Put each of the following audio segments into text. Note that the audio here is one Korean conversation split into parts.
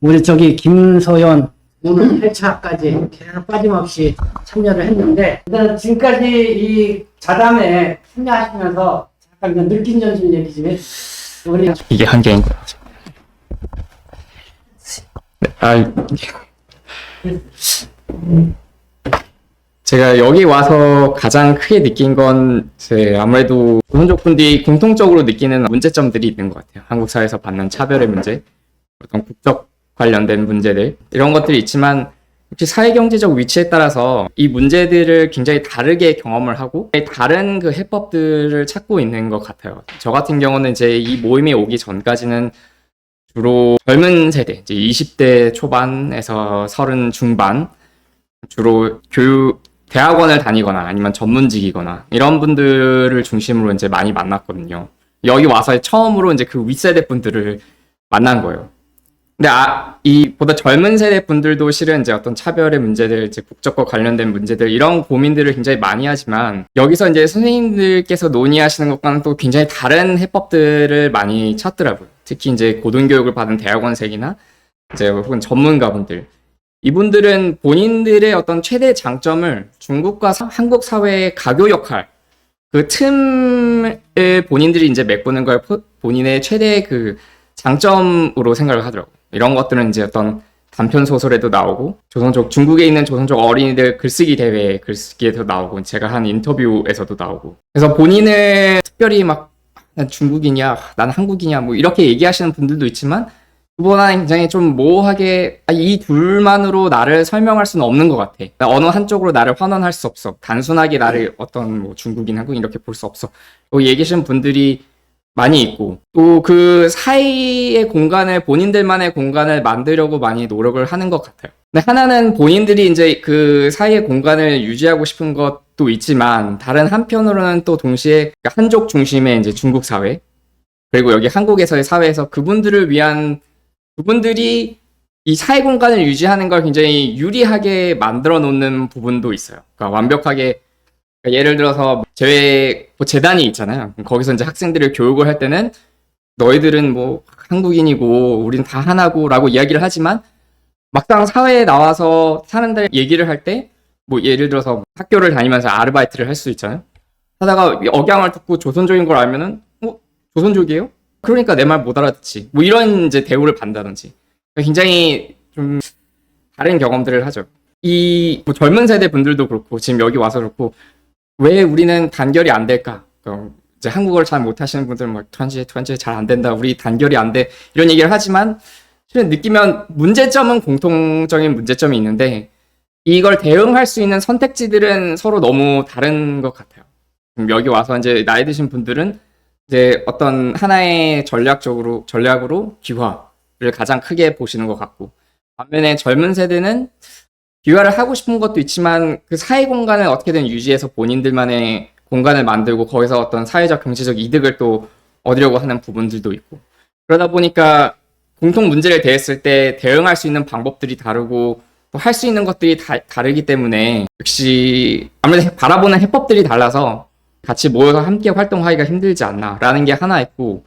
우리 저기 김소연 오늘 8차까지 계속 빠짐없이 참여를 했는데 일단 지금까지 이 자담에 참여하시면서 잠깐 그 느낀 점 좀 얘기 좀 해주세요. 우리 이게 한계인 거죠. 네, 아, 제가 여기 와서 가장 크게 느낀 건 아무래도 조선족분들이 공통적으로 느끼는 문제점들이 있는 것 같아요. 한국 사회에서 받는 차별의 문제, 어떤 국적 관련된 문제들 이런 것들이 있지만 혹시 사회경제적 위치에 따라서 이 문제들을 굉장히 다르게 경험을 하고 다른 그 해법들을 찾고 있는 것 같아요. 저 같은 경우는 이제 이 모임에 오기 전까지는 주로 젊은 세대, 이제 20대 초반에서 30 중반, 주로 교육, 대학원을 다니거나 아니면 전문직이거나 이런 분들을 중심으로 이제 많이 만났거든요. 여기 와서 처음으로 이제 그 윗세대 분들을 만난 거예요. 근데 아, 이 보다 젊은 세대 분들도 실은 이제 어떤 차별의 문제들, 이제 국적과 관련된 문제들 이런 고민들을 굉장히 많이 하지만 여기서 이제 선생님들께서 논의하시는 것과는 또 굉장히 다른 해법들을 많이 찾더라고요. 특히 이제 고등교육을 받은 대학원생이나 이제 혹은 전문가분들 이분들은 본인들의 어떤 최대 장점을 중국과 사- 한국 사회의 가교 역할 그 틈을 본인들이 이제 메꾸는 걸 포- 본인의 최대 그 장점으로 생각을 하더라고요. 이런 것들은 이제 어떤 단편 소설에도 나오고 조선족 중국에 있는 조선족 어린이들 글쓰기 대회 글쓰기에도 나오고 제가 한 인터뷰에서도 나오고 그래서 본인을 특별히 막 난 중국이냐 난 한국이냐 뭐 이렇게 얘기하시는 분들도 있지만 그보다는 굉장히 좀 모호하게 아, 이 둘만으로 나를 설명할 수는 없는 것 같아. 나 어느 한쪽으로 나를 환원할 수 없어. 단순하게 나를 어떤 뭐 중국인, 한국인 이렇게 볼 수 없어. 또 얘기하시는 분들이 많이 있고 또 그 사이의 공간을 본인들만의 공간을 만들려고 많이 노력을 하는 것 같아요. 근데 하나는 본인들이 이제 그 사이의 공간을 유지하고 싶은 것도 있지만 다른 한편으로는 또 동시에 한족 중심의 이제 중국 사회 그리고 여기 한국에서의 사회에서 그분들을 위한 그분들이 이 사회 공간을 유지하는 걸 굉장히 유리하게 만들어 놓는 부분도 있어요. 그러니까 완벽하게 그러니까 예를 들어서 제외 뭐 재단이 있잖아요. 거기서 이제 학생들을 교육을 할 때는 너희들은 뭐 한국인이고 우린 다 하나고라고 이야기를 하지만 막상 사회에 나와서 사람들 얘기를 할 때 뭐 예를 들어서 학교를 다니면서 아르바이트를 할 수 있잖아요. 하다가 억양을 듣고 조선족인 걸 알면은 어 조선족이에요? 그러니까 내 말 못 알아듣지. 뭐 이런 이제 대우를 받는다든지. 굉장히 좀 다른 경험들을 하죠. 이 뭐 젊은 세대 분들도 그렇고 지금 여기 와서 그렇고 왜 우리는 단결이 안 될까? 어, 이제 한국어를 잘 못하시는 분들은 막 트란지 트란지 잘안 된다. 우리 단결이 안 돼. 이런 얘기를 하지만 실은 느끼면 문제점은 공통적인 문제점이 있는데 이걸 대응할 수 있는 선택지들은 서로 너무 다른 것 같아요. 여기 와서 이제 나이 드신 분들은 이제 어떤 하나의 전략적으로 전략으로 귀화를 가장 크게 보시는 것 같고 반면에 젊은 세대는 귀화를 하고 싶은 것도 있지만 그 사회 공간을 어떻게든 유지해서 본인들만의 공간을 만들고 거기서 어떤 사회적 경제적 이득을 또 얻으려고 하는 부분들도 있고 그러다 보니까 공통 문제를 대했을 때 대응할 수 있는 방법들이 다르고 또 할 수 있는 것들이 다, 다르기 때문에 역시 아무래도 바라보는 해법들이 달라서 같이 모여서 함께 활동하기가 힘들지 않나라는 게 하나 있고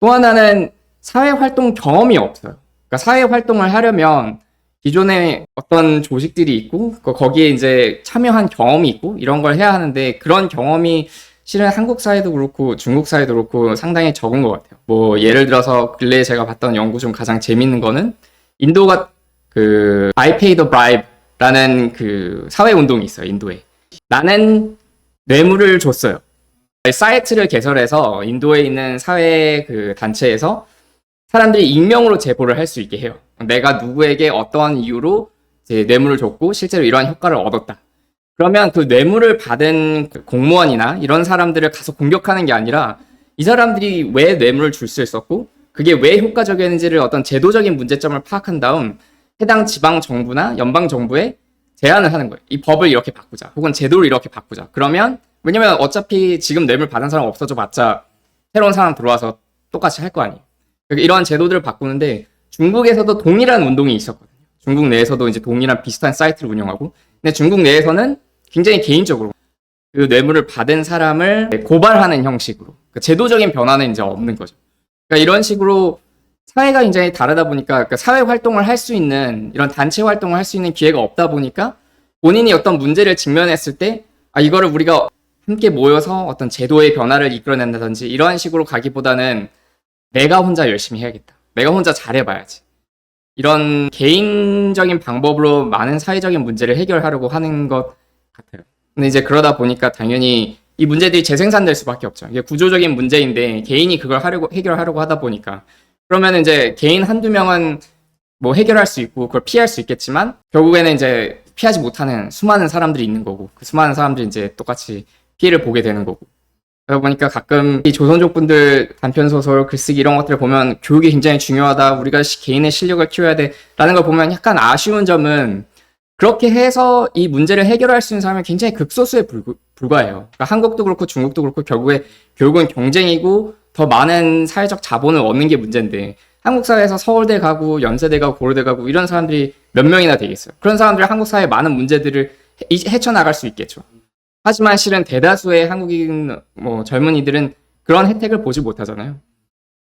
또 하나는 사회 활동 경험이 없어요. 그러니까 사회 활동을 하려면 기존에 어떤 조직들이 있고 그 거기에 이제 참여한 경험이 있고 이런 걸 해야 하는데 그런 경험이 실은 한국 사회도 그렇고 중국 사회도 그렇고 상당히 적은 것 같아요. 뭐 예를 들어서 근래에 제가 봤던 연구 중 가장 재밌는 거는 인도가 그 I pay the bribe라는 그 사회 운동이 있어요. 인도에 나는 뇌물을 줬어요. 사이트를 개설해서 인도에 있는 사회 그 단체에서 사람들이 익명으로 제보를 할 수 있게 해요. 내가 누구에게 어떠한 이유로 이제 뇌물을 줬고 실제로 이러한 효과를 얻었다. 그러면 그 뇌물을 받은 그 공무원이나 이런 사람들을 가서 공격하는 게 아니라 이 사람들이 왜 뇌물을 줄 수 있었고 그게 왜 효과적이었는지를 어떤 제도적인 문제점을 파악한 다음 해당 지방 정부나 연방 정부에 제안을 하는 거예요. 이 법을 이렇게 바꾸자. 혹은 제도를 이렇게 바꾸자. 그러면 왜냐면 어차피 지금 뇌물 받은 사람 없어져 봤자 새로운 사람 들어와서 똑같이 할 거 아니에요. 그러니까 이러한 제도들을 바꾸는데 중국에서도 동일한 운동이 있었거든요. 중국 내에서도 이제 동일한 비슷한 사이트를 운영하고 근데 중국 내에서는 굉장히 개인적으로 그 뇌물을 받은 사람을 고발하는 형식으로 그러니까 제도적인 변화는 이제 없는 거죠. 그러니까 이런 식으로 사회가 굉장히 다르다 보니까 그 사회 활동을 할 수 있는 이런 단체 활동을 할 수 있는 기회가 없다 보니까 본인이 어떤 문제를 직면했을 때 아, 이거를 우리가 함께 모여서 어떤 제도의 변화를 이끌어낸다든지 이러한 식으로 가기보다는 내가 혼자 열심히 해야겠다. 내가 혼자 잘해봐야지. 이런 개인적인 방법으로 많은 사회적인 문제를 해결하려고 하는 것 같아요. 근데 이제 그러다 보니까 당연히 이 문제들이 재생산될 수밖에 없죠. 이게 구조적인 문제인데 개인이 그걸 하려고 해결하려고 하다 보니까 그러면 이제 개인 한두 명은 뭐 해결할 수 있고 그걸 피할 수 있겠지만 결국에는 이제 피하지 못하는 수많은 사람들이 있는 거고 그 수많은 사람들이 이제 똑같이 피해를 보게 되는 거고 그러다 보니까 가끔 이 조선족 분들 단편 소설 글쓰기 이런 것들을 보면 교육이 굉장히 중요하다 우리가 시- 개인의 실력을 키워야 돼라는 걸 보면 약간 아쉬운 점은 그렇게 해서 이 문제를 해결할 수 있는 사람이 굉장히 극소수에 불구, 불과해요. 그러니까 한국도 그렇고 중국도 그렇고 결국에 교육은 경쟁이고 더 많은 사회적 자본을 얻는 게 문제인데 한국 사회에서 서울대 가고 연세대 가고 고려대 가고 이런 사람들이 몇 명이나 되겠어요. 그런 사람들이 한국 사회의 많은 문제들을 해- 헤쳐나갈 수 있겠죠. 하지만 실은 대다수의 한국인 뭐 젊은이들은 그런 혜택을 보지 못하잖아요.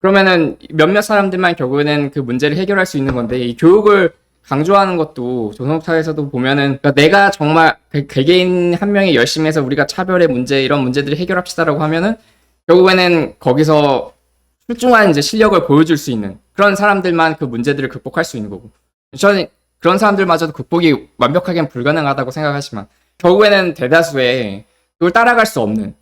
그러면은 몇몇 사람들만 결국에는 그 문제를 해결할 수 있는 건데 이 교육을 강조하는 것도 조선사에서도 보면은 그러니까 내가 정말 그 개개인 한 명이 열심히 해서 우리가 차별의 문제 이런 문제들을 해결합시다라고 하면은 결국에는 거기서 출중한 이제 실력을 보여줄 수 있는 그런 사람들만 그 문제들을 극복할 수 있는 거고 저는 그런 사람들마저도 극복이 완벽하게는 불가능하다고 생각하지만 결국에는 대다수의 그걸 따라갈 수 없는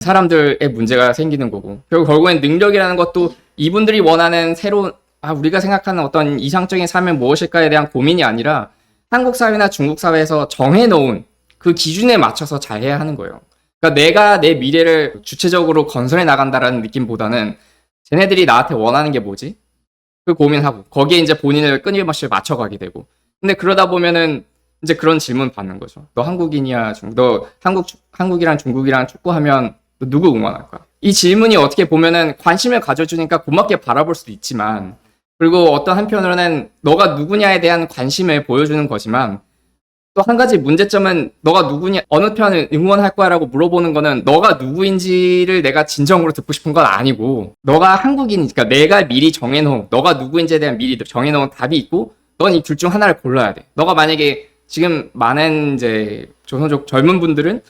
사람들의 문제가 생기는 거고 결국 결국엔 능력이라는 것도 이분들이 원하는 새로운 아 우리가 생각하는 어떤 이상적인 삶은 무엇일까에 대한 고민이 아니라 한국 사회나 중국 사회에서 정해놓은 그 기준에 맞춰서 잘 해야 하는 거예요. 그러니까 내가 내 미래를 주체적으로 건설해 나간다라는 느낌보다는 쟤네들이 나한테 원하는 게 뭐지? 그 고민하고 거기에 이제 본인을 끊임없이 맞춰가게 되고 근데 그러다 보면은 이제 그런 질문 받는 거죠. 너 한국인이야? 중- 너 한국 축- 한국이랑 중국이랑 축구하면 너 누구 응원할 거야? 이 질문이 어떻게 보면은 관심을 가져주니까 고맙게 바라볼 수도 있지만 그리고 어떤 한편으로는 너가 누구냐에 대한 관심을 보여주는 거지만 또 한 가지 문제점은 너가 누구냐 어느 편을 응원할 거야라고 물어보는 거는 너가 누구인지를 내가 진정으로 듣고 싶은 건 아니고 너가 한국인이니까 내가 미리 정해놓은 너가 누구인지에 대한 미리 정해놓은 답이 있고 넌 이 둘 중 하나를 골라야 돼. 너가 만약에 지금 많은 이제 조선족 젊은 분들은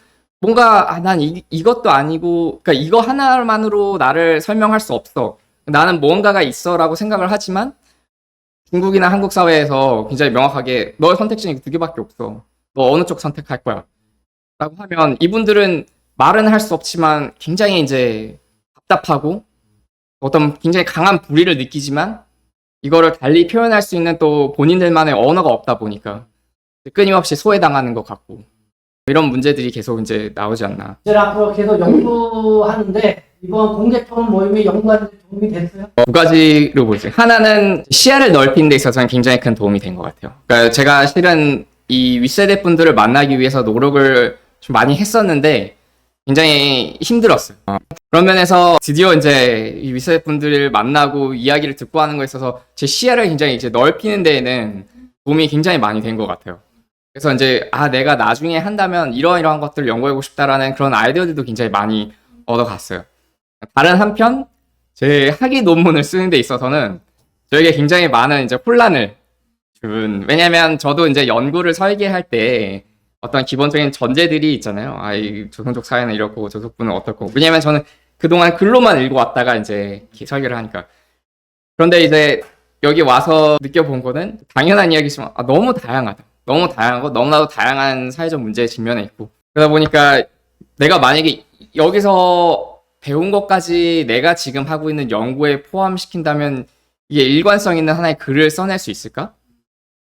뭔가 아, 난 이, 이것도 아니고 그러니까 이거 하나만으로 나를 설명할 수 없어. 나는 무언가가 있어라고 생각을 하지만 중국이나 한국 사회에서 굉장히 명확하게 너의 선택지는 두 개밖에 없어. 너 어느 쪽 선택할 거야? 라고 하면 이분들은 말은 할 수 없지만 굉장히 이제 답답하고 어떤 굉장히 강한 불의를 느끼지만 이거를 달리 표현할 수 있는 또 본인들만의 언어가 없다 보니까 끊임없이 소외당하는 것 같고 이런 문제들이 계속 이제 나오지 않나. 이제 앞으로 계속 연구하는데 이번 공개 토론 모임이 연구하는 데 도움이 됐어요? 두 가지로 보죠. 하나는 시야를 넓히는 데 있어서는 굉장히 큰 도움이 된 것 같아요. 그러니까 제가 실은 이 윗세대 분들을 만나기 위해서 노력을 좀 많이 했었는데 굉장히 힘들었어요. 어. 그런 면에서 드디어 이제 이 윗세대 분들을 만나고 이야기를 듣고 하는 거에 있어서 제 시야를 굉장히 이제 넓히는 데에는 도움이 굉장히 많이 된 것 같아요. 그래서 이제 아 내가 나중에 한다면 이러이러한 것들을 연구하고 싶다라는 그런 아이디어들도 굉장히 많이 얻어갔어요. 다른 한편 제 학위 논문을 쓰는 데 있어서는 저에게 굉장히 많은 이제 혼란을 준 왜냐면 저도 이제 연구를 설계할 때 어떤 기본적인 전제들이 있잖아요. 아, 이 조선족 사회는 이렇고 조선족분은 어떻고. 왜냐면 저는 그동안 글로만 읽어왔다가 이제 설계를 하니까. 그런데 이제 여기 와서 느껴본 거는 당연한 이야기지만 아, 너무 다양하다. 너무 다양하고 너무나도 다양한 사회적 문제에 직면해 있고. 그러다 보니까 내가 만약에 여기서 배운 것까지 내가 지금 하고 있는 연구에 포함시킨다면 이게 일관성 있는 하나의 글을 써낼 수 있을까?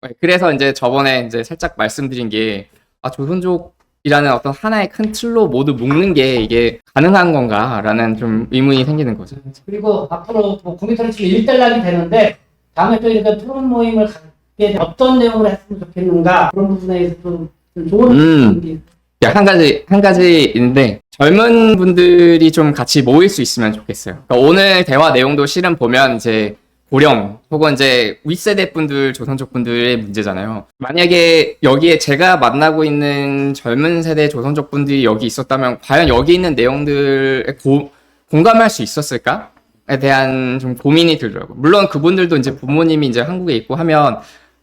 네, 그래서 이제 저번에 이제 살짝 말씀드린 게 아, 조선족이라는 어떤 하나의 큰 틀로 모두 묶는 게 이게 가능한 건가라는 좀 의문이 생기는 거죠. 그리고 앞으로 뭐 공개 토론 치면 일단락이 되는데 다음에 또 이렇게 토론 모임을 어떤 내용을 했으면 좋겠는가 그런 부분에 좀, 좀 좋은 음. 게 한 가지 한 가지 있는데 젊은 분들이 좀 같이 모일 수 있으면 좋겠어요. 그러니까 오늘 대화 내용도 실은 보면 이제 고령 혹은 이제 윗세대 분들 조선족 분들의 문제잖아요. 만약에 여기에 제가 만나고 있는 젊은 세대 조선족 분들이 여기 있었다면 과연 여기 있는 내용들에 고- 공감할 수 있었을까? 대한 좀 고민이 들더라고요. 물론 그분들도 이제 부모님이 이제 한국에 있고 하면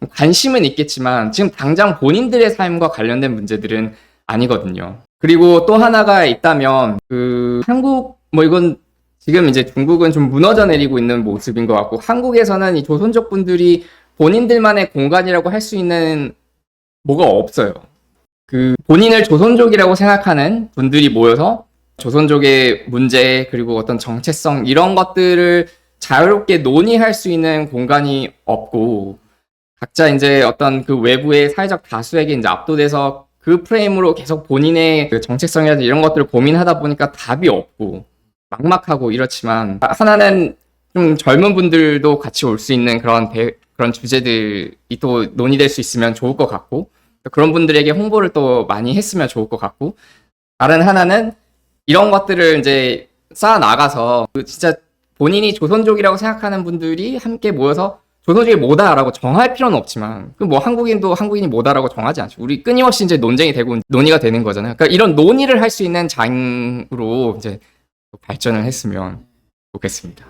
관심은 있겠지만 지금 당장 본인들의 삶과 관련된 문제들은 아니거든요. 그리고 또 하나가 있다면 그 한국 뭐 이건 지금 이제 중국은 좀 무너져 내리고 있는 모습인 것 같고 한국에서는 이 조선족 분들이 본인들만의 공간이라고 할 수 있는 뭐가 없어요. 그 본인을 조선족이라고 생각하는 분들이 모여서 조선족의 문제 그리고 어떤 정체성 이런 것들을 자유롭게 논의할 수 있는 공간이 없고 각자 이제 어떤 그 외부의 사회적 다수에게 이제 압도돼서 그 프레임으로 계속 본인의 그 정체성이라든지 이런 것들을 고민하다 보니까 답이 없고 막막하고 이렇지만 하나는 좀 젊은 분들도 같이 올 수 있는 그런 대- 그런 주제들이 또 논의될 수 있으면 좋을 것 같고 또 그런 분들에게 홍보를 또 많이 했으면 좋을 것 같고 다른 하나는 이런 것들을 이제 쌓아 나가서 그 진짜 본인이 조선족이라고 생각하는 분들이 함께 모여서 조선족이 뭐다라고 정할 필요는 없지만 그뭐 한국인도 한국인이 뭐다라고 정하지 않죠. 우리 끊임없이 이제 논쟁이 되고 논의가 되는 거잖아요. 그러니까 이런 논의를 할 수 있는 장으로 이제 발전을 했으면 좋겠습니다.